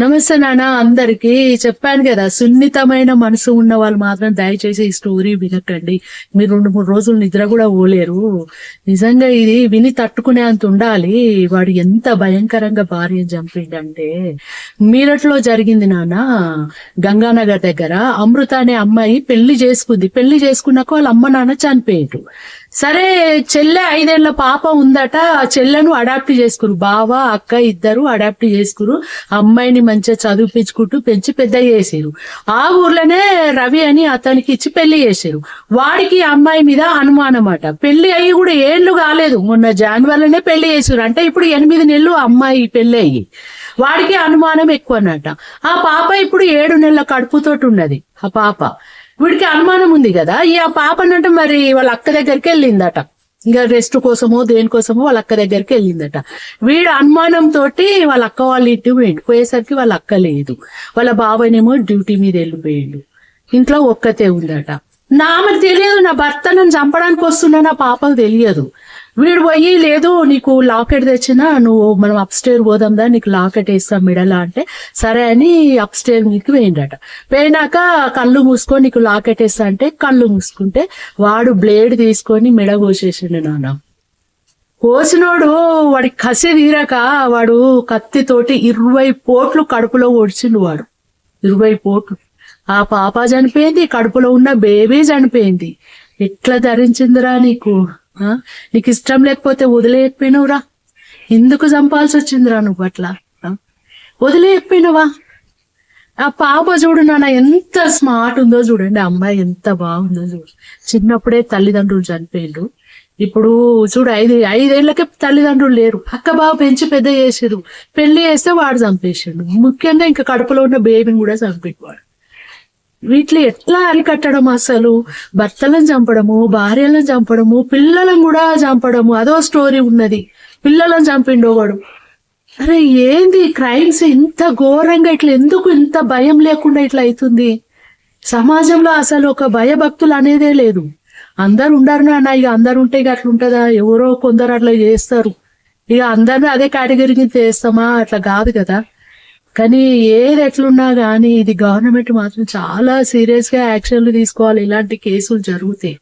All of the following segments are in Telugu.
నమస్తే నాన్న అందరికి చెప్పాను కదా సున్నితమైన మనసు ఉన్న వాళ్ళు మాత్రం దయచేసి ఈ స్టోరీ వినకండి. మీరు రెండు మూడు రోజులు నిద్ర కూడా పోలేరు. నిజంగా ఇది విని తట్టుకునే అంత ఉండాలి. వాడు ఎంత భయంకరంగా భార్య చంపిండంటే మీరట్లో జరిగింది నాన్న గంగానగర్ దగ్గర అమృత అనే అమ్మాయి పెళ్ళి చేసుకుంది. పెళ్ళి చేసుకున్నాక వాళ్ళ అమ్మ నాన్న చనిపోయారు సరే చెల్లె ఐదేళ్ళ పాప ఉందట ఆ చెల్లెను అడాప్ట్ చేసుకురు. బావ అక్క ఇద్దరు అడాప్ట్ చేసుకురు. అమ్మాయిని మంచిగా చదివిపించుకుంటూ పెంచి పెద్ద చేసారు. ఆ ఊర్లోనే రవి అని అతనికి ఇచ్చి పెళ్ళి చేశారు వాడికి అమ్మాయి మీద అనుమానం అట పెళ్ళి అయ్యి కూడా ఏళ్ళు కాలేదు. మొన్న జాన్వరిలోనే పెళ్ళి చేసారు. అంటే ఇప్పుడు ఎనిమిది నెలలు అమ్మాయి పెళ్ళి అయ్యి. వాడికి అనుమానం ఎక్కువ అన్నట ఆ పాప ఇప్పుడు ఏడు నెలల కడుపుతోటి ఉన్నది. ఆ పాప. వీడికి అనుమానం ఉంది కదా. ఈ ఆ పాప అంటే మరి వాళ్ళ అక్క దగ్గరికి వెళ్ళిందట. ఇంకా రెస్ట్ కోసమో దేనికోసమో వాళ్ళ అక్క దగ్గరికి వెళ్ళిందట. వీడు అనుమానం తోటి వాళ్ళ అక్క వాళ్ళ ఇంటికి పోయిండు. పోయేసరికి వాళ్ళ అక్క లేదు. వాళ్ళ బాబాయ్నేమో డ్యూటీ మీద వెళ్ళిపోయిండు. ఇంట్లో ఒక్కతే ఉందట. నా ఆమెకు తెలియదు నా భర్త నన్ను చంపడానికి వస్తున్నా నా పాపకు తెలియదు. వీడు పోయి లేదు నీకు లాకెట్ తెచ్చినా నువ్వు మనం అప్ స్టేర్ పోదాందా నీకు లాకెట్ వేస్తాం మిడలా అంటే సరే అని అప్ స్టేర్ నీకు పోయిండట పోయినాక కళ్ళు మూసుకొని నీకు లాకెట్ వేస్తా అంటే కళ్ళు మూసుకుంటే వాడు బ్లేడ్ తీసుకొని మెడ కోసేసిండు నాన్న. కోసినోడు వాడి కసి తీరాక వాడు కత్తితోటి ఇరవై పోట్లు కడుపులో ఒడిచిండు వాడు. ఇరవై పోట్లు. ఆ పాప చనిపోయింది కడుపులో ఉన్న బేబీ చనిపోయింది. ఎట్లా ధరించిందిరా నీకు? ఆ? నీకు ఇష్టం లేకపోతే వదిలేయకపోయినవురా. ఎందుకు చంపాల్సి వచ్చిందిరా నువ్వు అట్లా? ఆ? వదిలేయకపోయినవా? ఆ పాప చూడు నాన్న ఎంత స్మార్ట్ ఉందో చూడండి. అమ్మాయి ఎంత బాగుందో చూడు. చిన్నప్పుడే తల్లిదండ్రులు చనిపోయిండు ఇప్పుడు చూడు ఐదు ఐదేళ్ళకే తల్లిదండ్రులు లేరు. అక్క బావ పెంచి పెద్ద చేసేది. పెళ్ళి చేస్తే వాడు చంపేసిండు. ముఖ్యంగా ఇంకా కడుపులో ఉన్న బేబీని కూడా చంపేవాడు. వీటిని ఎట్లా అరికట్టడం అసలు? భర్తలను చంపడము భార్యలను చంపడము పిల్లలను కూడా చంపడము. అదో స్టోరీ ఉన్నది. పిల్లలను చంపిండో వాడు అరే ఏంది క్రైమ్స్ ఇంత ఘోరంగా ఇట్లా ఎందుకు ఇంత భయం లేకుండా ఇట్లా అవుతుంది? సమాజంలో అసలు ఒక భయభక్తులు అనేదే లేదు. అందరు ఉండరు నాన్న ఇక అందరు ఉంటే ఇక అట్లా ఉంటుందా? ఎవరో కొందరు అట్లా చేస్తారు. ఇక అందరిని అదే కేటగిరీ చేస్తామా? అట్లా కాదు కదా. కానీ ఏది ఎట్లున్నా కానీ ఇది గవర్నమెంట్ మాత్రం చాలా సీరియస్గా యాక్షన్లు తీసుకోవాలి. ఇలాంటి కేసులు జరుగుతాయి.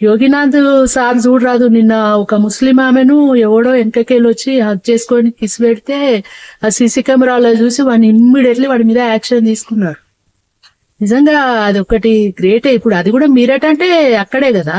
యోగినాథ్ సార్ చూడరాదు నిన్న ఒక ముస్లిం ఆమెను ఎవడో వెనకకెళ్ళి వచ్చి హక్ చేసుకొని కిస్ పెడితే ఆ సీసీ కెమెరాలో చూసి వాడిని ఇమ్మీడియట్లీ వాడి మీద యాక్షన్ తీసుకున్నారు. నిజంగా అది ఒకటి గ్రేటే ఇప్పుడు అది కూడా మీరేటంటే అక్కడే కదా.